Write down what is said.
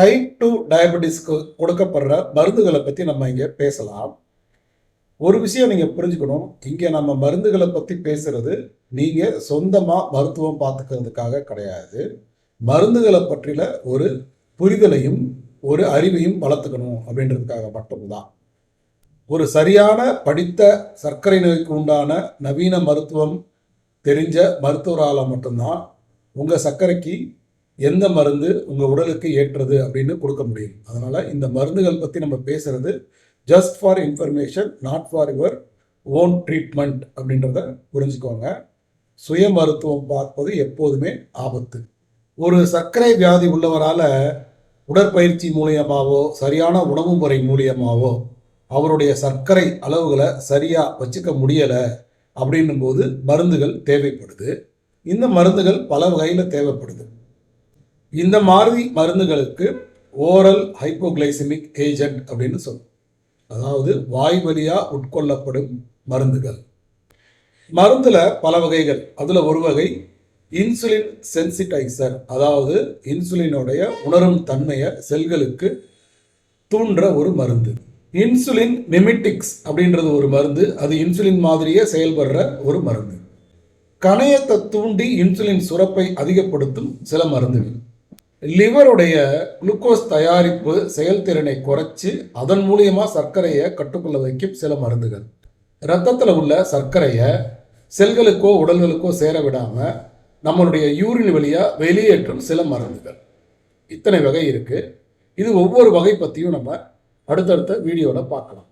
Type two டயபெட்டிஸ்க்கு கொடுக்கப்படுற மருந்துகளை பற்றி நம்ம இங்கே பேசலாம். ஒரு விஷயம் நீங்கள் புரிஞ்சுக்கணும். இங்கே நம்ம மருந்துகளை பற்றி பேசுறது நீங்கள் சொந்தமாக மருத்துவம் பார்த்துக்கிறதுக்காக கிடையாது. மருந்துகளை பற்றின ஒரு புரிதலையும் ஒரு அறிவையும் வளர்த்துக்கணும் அப்படின்றதுக்காக மட்டும்தான். ஒரு சரியான படித்த சர்க்கரை நோய்க்கு உண்டான நவீன மருத்துவம் தெரிஞ்ச மருத்துவரால் மட்டும்தான் உங்கள் சர்க்கரைக்கு எந்த மருந்து உங்கள் உடலுக்கு ஏற்றது அப்படின்னு கொடுக்க முடியும். அதனால் இந்த மருந்துகள் பற்றி நம்ம பேசுகிறது just for information not for your own treatment அப்படின்றத புரிஞ்சுக்கோங்க. சுய மருத்துவம் பார்ப்பது எப்போதுமே ஆபத்து. ஒரு சர்க்கரை வியாதி உள்ளவரால் உடற்பயிற்சி மூலியமாகவோ சரியான உணவு முறை மூலியமாகவோ அவருடைய சர்க்கரை அளவுகளை சரியாக வச்சுக்க முடியலை அப்படின்னும் போது மருந்துகள் தேவைப்படுது. இந்த மருந்துகள் பல வகையில் தேவைப்படுது. இந்த மாதிரி மருந்துகளுக்கு ஓரல் ஹைப்போகிளைசிமிக் ஏஜென்ட் அப்படின்னு சொல்லும் அதாவது வாய் வழியாக உட்கொள்ளப்படும் மருந்துகள். மருந்தில் பல வகைகள். அதில் ஒரு வகை இன்சுலின் சென்சிடைசர் அதாவது இன்சுலினுடைய உணரும் தன்மையை செல்களுக்கு தூண்டுற ஒரு மருந்து. இன்சுலின் மிமிட்டிக்ஸ் அப்படின்றது ஒரு மருந்து. அது இன்சுலின் மாதிரியே செயல்படுற ஒரு மருந்து. கணையத்தை தூண்டி இன்சுலின் சுரப்பை அதிகப்படுத்தும் சில மருந்துகள். லிவருடைய குளுக்கோஸ் தயாரிப்பு செயல்திறனை குறைச்சி அதன் மூலியமாக சர்க்கரையை கட்டுக்குள்ள வைக்கும் சில மருந்துகள். இரத்தத்தில் உள்ள சர்க்கரையை செல்களுக்கோ உடல்களுக்கோ சேர விடாமல் நம்மளுடைய யூரின் வழியாக வெளியேற்றும் சில மருந்துகள். இத்தனை வகை இருக்குது இது ஒவ்வொரு வகை பற்றியும் நம்ம அடுத்தடுத்த வீடியோவில் பார்க்கலாம்.